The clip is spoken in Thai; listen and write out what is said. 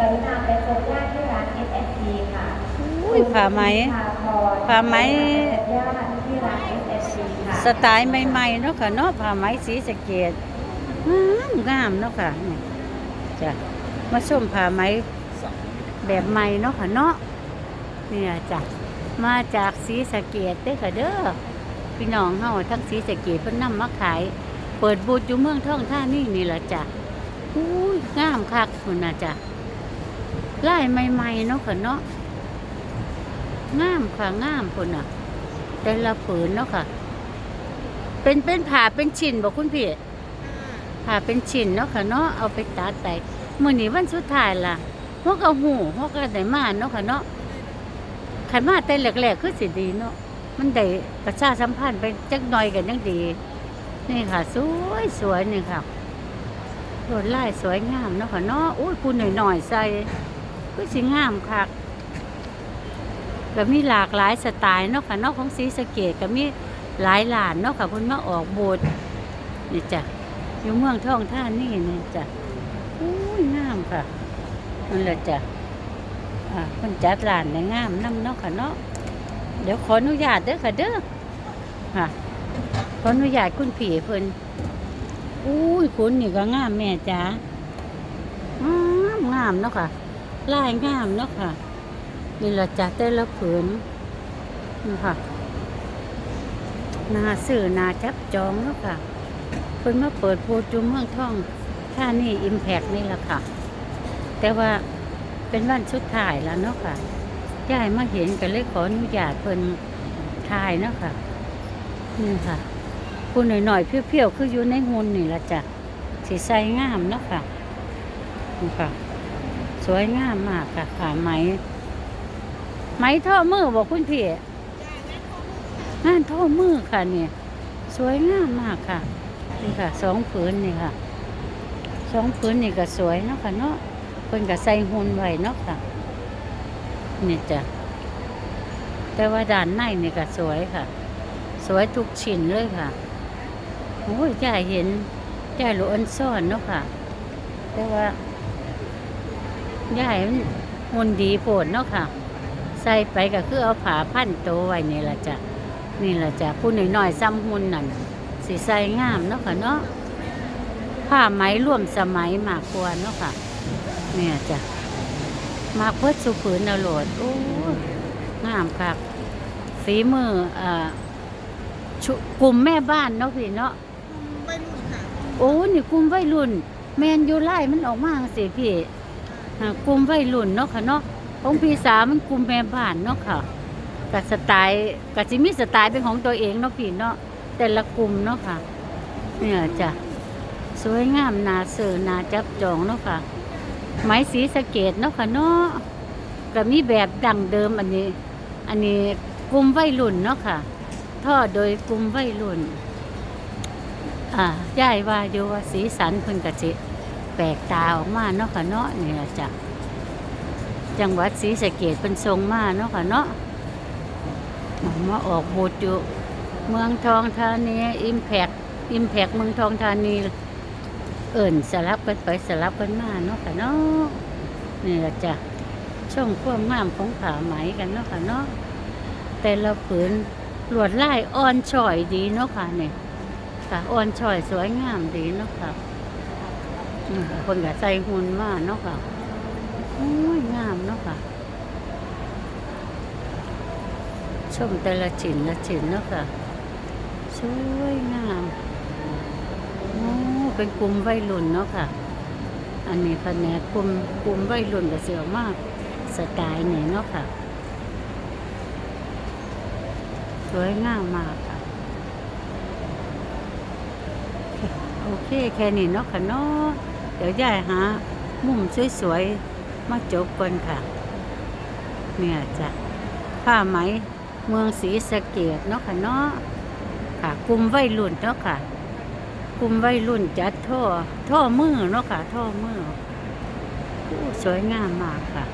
กรุณาไปพบญาติที่ร้าน SSP ค่ะอุ้ยผ้าไหมผ้าไหมญาติที่ร้าน SSP ค่ะสไตล์ใหม่ๆเนาะค่ะเนาะผ้าไหมสีสะเกดงามงามเนาะค่ะนี่จ้ะมาชมผ้าไหมแบบใหม่เนาะค่ะเนาะเนี่ยจ้ะมาจากสีสะเกดเด้อค่ะเด้อพี่น้องเฮาทั้งสีสะเกดเพิ่นนำมาขาย เปิดบูธอยู่เมืองท่องท่านี่นี่ล่ะจ้ะอุ้ยงามคักคุณน่ะจ้ะ ลายใหม่ๆเนาะค่ะเนาะงามค่ะงามพุ่นน่ะ แต่ละผืนเนาะค่ะ เป็นเป็นผ่าเป็นชิ้นบอกคุณพี่ผ่าเป็นชิ้นเนาะค่ะเนาะเอาไปตัดแต่มื้อนี้วันสุดท้ายล่ะพวกเอาหูพวกก็ได้มาเนาะค่ะเนาะขันมาแต่แรกๆคือสิดีเนาะมันได้ประชาสัมพันธ์ไปจักหน่อยกันยังดี นี่ค่ะ สวยสวยนี่ค่ะลวดลายสวยงามเนาะค่ะเนาะอุ้ยคุณหน่อยๆใส่ ก็สิงามคักก็มีหลากหลายสไตล์เนาะค่ะนาะของสีสเกตก็มีหลายหลานเนาะค่ะเพิ่นมาออกโบสถ์นี่จ้ะอยู่เมืองท่องท่านี่นี่จ้ะอุ้ยงามค่ะนั่นแหละจ้ะอ่าเพิ่นจัดร้านได้งามนํเนาะค่ะเนาะเดี๋ยวขออนุญาตเด้อค่ะเด้อค่ะขออนุญาตคุณผีเพิ่นอุ้ยคุณนี่ก็งามแม่จ๋างามงามเนาะค่ะ ลายงามเนาะค่ะ นี่ละจ้ะแต่ละผืนนี่ค่ะนาซื้อนาจับจองเนาะค่ะเพิ่นมาเปิดโพจุมเมืองท่องท่านี่อิมแพกนี่ละค่ะ แต่ว่าเป็นวันสุดท้ายแล้วเนาะค่ะยายมาเห็นกันเลยขออนุญาตเพิ่นถ่ายเนาะค่ะนี่ค่ะคุณหน่อยๆเพี้ยวๆคืออยู่ในหุ่นนี่ละจ้ะสีใสงามเนาะค่ะนี่ค่ะ สวยงามมากค่ะผ้าไหม ไหมท่อมือบอกคุณพี่งานท่อมือค่ะเนี่ยสวยงามมากค่ะนี่ค่ะสองผืนนี่ค่ะสองผืนนี่ก็สวยเนาะค่ะเนาะเพิ่นก็ใส่หุ่นไว้เนาะค่ะนี่จ้ะแต่ว่าด้านในนี่ก็สวยค่ะ สวยทุกชิ้นเลยค่ะโอ้ยจ่ายเห็นจ่ายหลวนซ่อนเนาะค่ะ แต่ว่า ย่ายมันหุ่นดีโผดเนาะค่ะ ใส่ไปก็คือเอาผาพันโตวไว้นี่ละจ้ะนี่ละจ้ะผู้น้อยๆซ้ำหุ่นนั่นสีใส่งามเนาะค่ะเนาะผ้าไหมร่วมสมัยมากกว่าเนาะค่ะ เนี่ยจ้ะมากเพื่อสุผืนเอาโหลดโอ้ยงามค่ะฝีมืออ่าชุกลุ่มแม่บ้านเนาะพี่เนาะวัยรุ่นค่ะโอ้นี่กลุ่มวัยรุ่น แมนยูไล่มันออกมาสิพี่อ่า กลุ่มวัยรุ่นเนาะค่ะเนาะของพี่สาวมันกลุ่มแม่บ้านเนาะค่ะกับสไตล์กับจิมีสไตล์เป็นของตัวเองเนาะพี่เนาะแต่ละกลุ่มเนาะค่ะ เนี่ยจ้ะสวยงามนาเสือนาจับจองเนาะค่ะ ไม้สีสะเกตเนาะค่ะเนาะก็มีแบบดั้งเดิมอันนี้ อันนี้กลุ่มวัยรุ่นเนาะค่ะท่อโดยกลุ่มวัยรุ่น อ่าย่ายว่าอยู่ว่าสีสันเพิ่นก็สิ ปลกตาออกมาเนาะค่ะเนาะนี่ละจ้ะจังหวัดศรีสะเกษเพิ่นทรงมาเนาะค่ะเนาะมาออกบูธอยู่เมืองทองธานีอิมแพกอิมแพกเมืองทองธานีเอิ่นสลับกันไปสลับกันมาเนาะค่ะเนาะนี่ละจ้ะช่องความงามของผาไหมกันเนาะค่ะเนาะแต่ละผืนลวดลายอ่อนช่อยดีเนาะค่ะเนี่ยค่ะอ่อนช่อยสวยงามดีเนาะค่ะ คนก็ใส่หุ่นมากเนาะค่ะโอ้ยงามเนาะค่ะ ชมแต่ละชิ้นละชิ้นเนาะค่ะ สวยงามโอ้เป็นกลุ่มวัยรุ่นเนาะค่ะ อันนี้แผนกกลุ่มกลุ่มวัยรุ่นก็เสียวมากสไตล์นี่เนาะค่ะ สวยงามมากค่ะโอเค แค่นี้เนาะค่ะเนาะ เดี๋ยวยายหามุมสวยๆ มาจบกันค่ะ เนี่ยจ้ะผ้าไหมเมืองศรีสะเกดเนาะค่ะเนาะค่ะกลุ่มวัยรุ่นเนาะค่ะกลุ่มวัยรุ่นจัดท่อท่อมือเนาะค่ะท่อมือสวยงามมากค่ะ